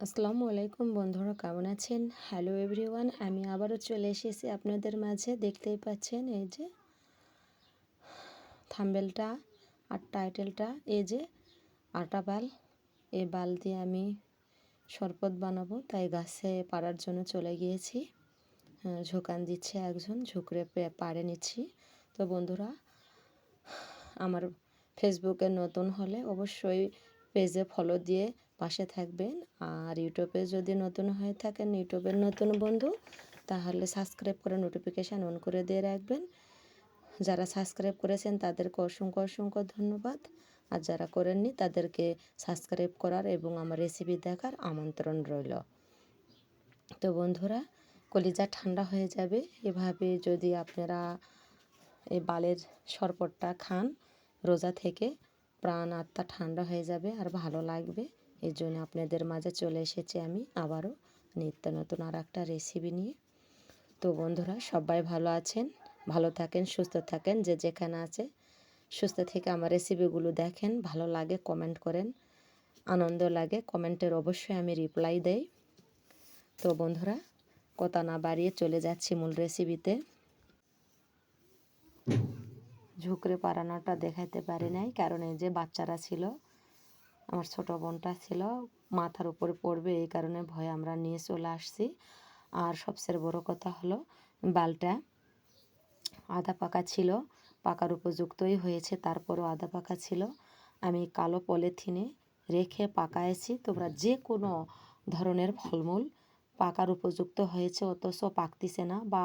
আসসালামু আলাইকুম বন্ধুরা কেমন আছেন? হ্যালো এভরিওয়ান আমি আবারও চলে এসেছি আপনাদের মাঝে। দেখতেই পাচ্ছেন এই যে থাম্বেলটা আর টাইটেলটা। এই যে আটা বাল এই বাল দিয়ে আমি শরবত বানাবো। তাই গাছে পাড়ার জন্য চলে গিয়েছি। হ্যাঁ, ঝোকান দিচ্ছে একজন ঝুঁকড়ে পাড়ে নিচ্ছি। তো বন্ধুরা আমার ফেসবুকে নতুন হলে অবশ্যই পেজে ফলো দিয়ে পাশে থাকবেন। আর ইউটিউবে যদি নতুন হয়ে থাকেন, ইউটিউবের নতুন বন্ধু, তাহলে সাবস্ক্রাইব করে নোটিফিকেশান অন করে দিয়ে রাখবেন। যারা সাবস্ক্রাইব করেছেন, তাদেরকে অসংখ্য অসংখ্য ধন্যবাদ। আর যারা করেননি, তাদেরকে সাবস্ক্রাইব করার এবং আমার রেসিপি দেখার আমন্ত্রণ রইল। তো বন্ধুরা, কলিজা ঠান্ডা হয়ে যাবে। এভাবে যদি আপনারা এই বালের শরবতটা খান, রোজা থেকে প্রাণ আত্মা ঠান্ডা হয়ে যাবে আর ভালো লাগবে। এই জন্য আপনাদের মাঝে চলে এসেছি আমি আবারও নিত্য নতুন আর একটা রেসিপি নিয়ে। তো বন্ধুরা, সবাই ভালো আছেন? ভালো থাকেন, সুস্থ থাকেন, যে যেখানে আছে সুস্থ থেকে আমার রেসিপিগুলো দেখেন, ভালো লাগে কমেন্ট করেন, আনন্দ লাগে কমেন্টের অবশ্যই আমি রিপ্লাই দেই। তো বন্ধুরা, কথা না বাড়িয়ে চলে যাচ্ছি মূল রেসিপিতে ঝুঁকড়ে পারানোটা দেখাইতে পারি নাই, কারণ এই যে বাচ্চারা ছিল আমার ছোট বোনটা ছিল, মাথার উপরে পড়বে, এই কারণে ভয়ে আমরা নিয়ে চলে আসছি। আর সবচেয়ে বড় কথা হলো, বালটা আধা পাকা ছিল, পাকার উপযুক্তই হয়েছে, তারপরও আধা পাকা ছিল। আমি কালো পলিথিনে রেখে পাকাইছি তোমরা যে কোনো ধরনের ফলমূল পাকার উপযুক্ত হয়েছে, অথচ পাকতিছে না বা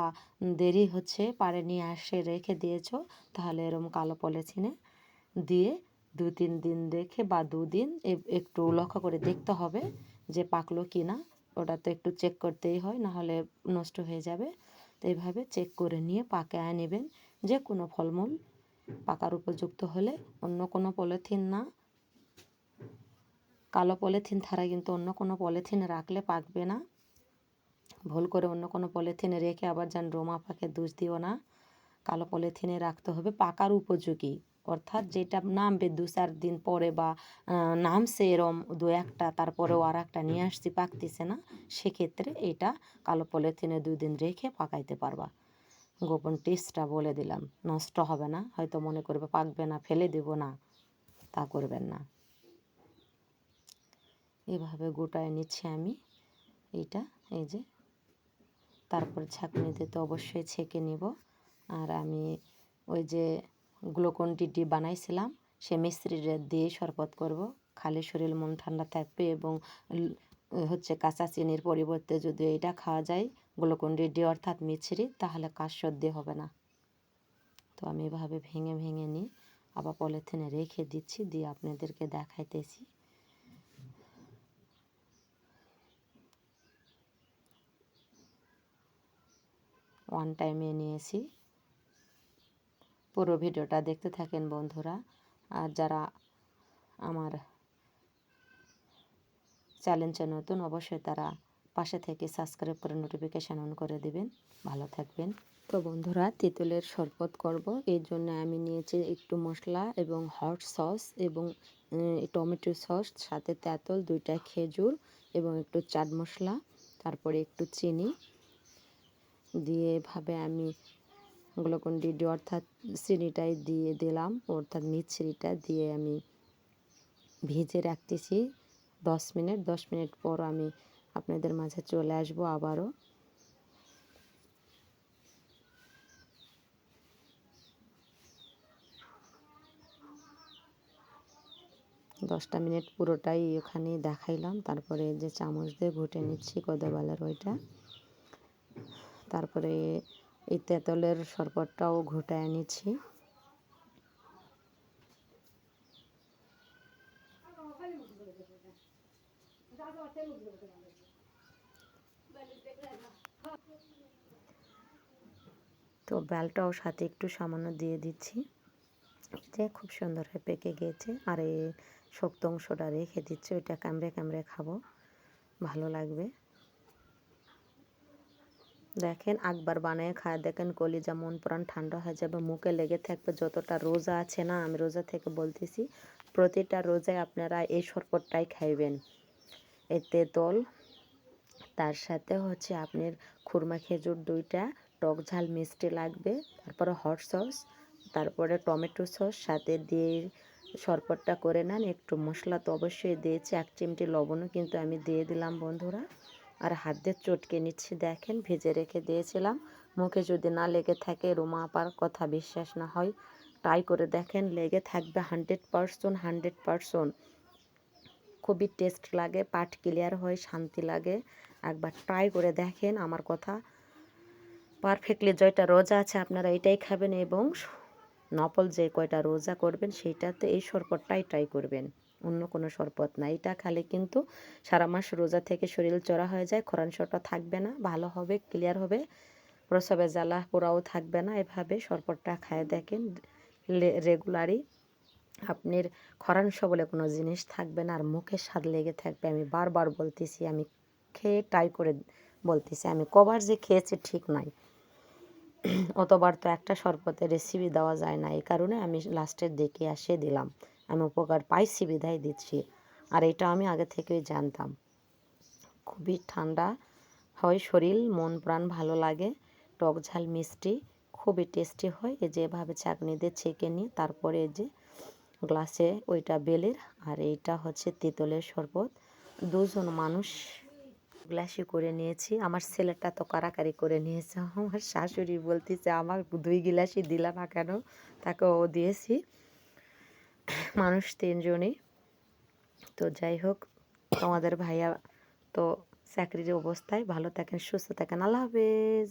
দেরি হচ্ছে, পারে নিয়ে আসে, রেখে দিয়েছ, তাহলে এরম কালো পলিথিনে দিয়ে দু তিন দিন রেখে বা দুদিন একটু লক্ষ্য করে দেখতে হবে যে পাকলো কি না ওটা তো একটু চেক করতেই হয়, নাহলে নষ্ট হয়ে যাবে। তো এইভাবে চেক করে নিয়ে পাকে আয় নেবেন। যে কোনো ফলমূল পাকার উপযুক্ত হলে, অন্য কোনো পলিথিন না। কালো পলিথিন ছাড়া কিন্তু অন্য কোনো পলিথিনে রাখলে পাকবে না। ভুল করে অন্য কোনো পলিথিনে রেখে আবার যেন রোমা পাকে দুষ দিও না। কালো পলিথিনে রাখতে হবে পাকার উপযোগী। অর্থাৎ যেটা নামবে দু চার দিন পরে বা নামছে এরম দু একটা তারপরেও আর একটা নিয়ে আসছি পাকতেছে না সেক্ষেত্রে এটা কালো পলিথিনে দুই দিন রেখে পাকাইতে পারবা। গোপন টেস্টটা বলে দিলাম নষ্ট হবে না হয়তো মনে করবে পাকবে না ফেলে দেব না তা করবেন না। এভাবে গোটায় নিচ্ছি আমি এইটা এই যে। তারপর ছাঁকনিতে তো অবশ্যই ছেঁকে নিব আর আমি ওই যে গ্লুকন ডি বানাইছিলাম। সে মিস্ত্রিটা দিয়ে শরবত করব। খালি শরীর, মন ঠান্ডা থাকবে এবং হচ্ছে কাঁচা চিনির পরিবর্তে যদি এটা খাওয়া যায়, গ্লুকন ডি অর্থাৎ মিছরি, তাহলে কাজ সর্দি হবে না। তো আমি এভাবে ভেঙে ভেঙে নিই আবার পলিথিনে রেখে দিচ্ছি, দিয়ে আপনাদেরকে দেখাইতেছি। ওয়ান টাইমে নিয়েছি। পুরো ভিডিওটা দেখতে থাকেন বন্ধুরা। আর যারা আমার চ্যালেঞ্জে নতুন, অবশ্যই তারা পাশে থেকে সাবস্ক্রাইব করে নোটিফিকেশান অন করে দেবেন। ভালো থাকবেন। তো বন্ধুরা, তেঁতুলের শরবত করব। এই জন্য আমি নিয়েছি একটু মশলা এবং হট সস এবং টমেটো সস সাথে তেঁতুল, দুইটা খেজুর এবং একটু চাট মশলা, তারপরে একটু চিনি। দিয়ে এভাবে আমি গ্লুকন ডি অর্থাৎ চিনিটাই দিয়ে দিলাম, অর্থাৎ মিছরিটা দিয়ে আমি ভিজে রাখতেছি। দশ মিনিট দশ মিনিট পর আমি আপনাদের মাঝে চলে আসব আবারও। দশটা মিনিট পুরোটাই ওখানে দেখাইলাম, তারপরে যে চামচ দিয়ে ঘুটে নিচ্ছি কদবালের ওইটা। তারপরে এই তেঁতলের শরবতটাও ঘুটায় নিচ্ছি। তো বেলটাও সাথে একটু সামান্য দিয়ে দিচ্ছি। যে খুব সুন্দর হয়ে পেকে গিয়েছে। আর এই শক্ত অংশটা রেখে দিচ্ছি। ওইটা কামড়ে কামড়ে খাব। ভালো লাগবে। দেখেন একবার বানিয়ে খায় দেখেন কলিজা মন প্রাণ ঠান্ডা হয়ে যাবে, মুখে লেগে থাকবে যতটা রোজা আছে না, আমি রোজা থেকে বলতেছি প্রতিটা রোজায় আপনারা এই শরবতটাই খাইবেন। এই তেঁতুল তার সাথে হচ্ছে আপনার খুরমা খেজুর দুইটা, টক ঝাল মিষ্টি লাগবে, তারপরে হট সস, তারপরে টমেটো সস, সাথে দিয়ে শরবতটা করে নেন। একটু মশলা তো অবশ্যই দিয়েছি, এক চিমটি লবণও কিন্তু আমি দিয়ে দিলাম বন্ধুরা। আর হাত দিয়ে চটকে নিচ্ছি, দেখেন ভেজে রেখে দিয়েছিলাম। মুখে যদি না লেগে থাকে রুমা আপার কথা বিশ্বাস না হয় ট্রাই করে দেখেন, লেগে থাকবে হান্ড্রেড পারসেন্ট হান্ড্রেড পারসেন্ট খুবই টেস্ট লাগে, পাট ক্লিয়ার হয়, শান্তি লাগে। একবার ট্রাই করে দেখেন আমার কথা। পারফেক্টলি যেটা রোজা আছে আপনারা এটাই খাবেন এবং নপল যে কয়টা রোজা করবেন, সেইটাতে এই শরবতটাই ট্রাই করবেন। অন্য কোনো শরবত না। এটা খালে কিন্তু সারা মাস রোজা থেকে শরীর চড়া হয়ে যায় খরানশটা থাকবে না, ভালো হবে ক্লিয়ার হবে। প্রসবে জ্বালা পোড়াও থাকবে না, এভাবে শরবতটা খায় দেখেন। রেগুলারই আপনার খরাংশ বলে কোনো জিনিস থাকবে না, আর মুখে স্বাদ লেগে থাকবে। আমি বারবার বলতেছি, আমি খেয়ে ট্রাই করে বলতেছি, আমি কবার যে খেয়েছি ঠিক নাই। অতবার তো একটা শরবতের রেসিপি দেওয়া যায় না, এই কারণে আমি লাস্টের দিকে আসে দিলাম। আমি উপকার পাইছি বিধায় দিচ্ছি। আর এটা আমি আগে থেকেই জানতাম। খুবই ঠান্ডা হয় শরীর, মন প্রাণ ভালো লাগে, টক ঝাল, মিষ্টি খুবই টেস্টি হয়। এই যেভাবে চাকনি দিয়ে ছেঁকে নিয়ে তারপরে এই যে গ্লাসে ওইটা বেলের আর এইটা হচ্ছে তেঁতুলের শরবত। দুজন মানুষ গ্লাসে করে নিয়েছি। আমার ছেলেটা তো কারাকারি করে নিয়েছে। আমার শাশুড়ি বলতেছে, আমার দুই গ্লাসই দিলা না কেন? তাকে ও দিয়েছি। মানুষ তিনজনই। তো যাই হোক, তোমাদের ভাইয়া তো চাকরির অবস্থায় ভালো থাকেন, সুস্থ থাকেন। আল্লাহ হাফেজ।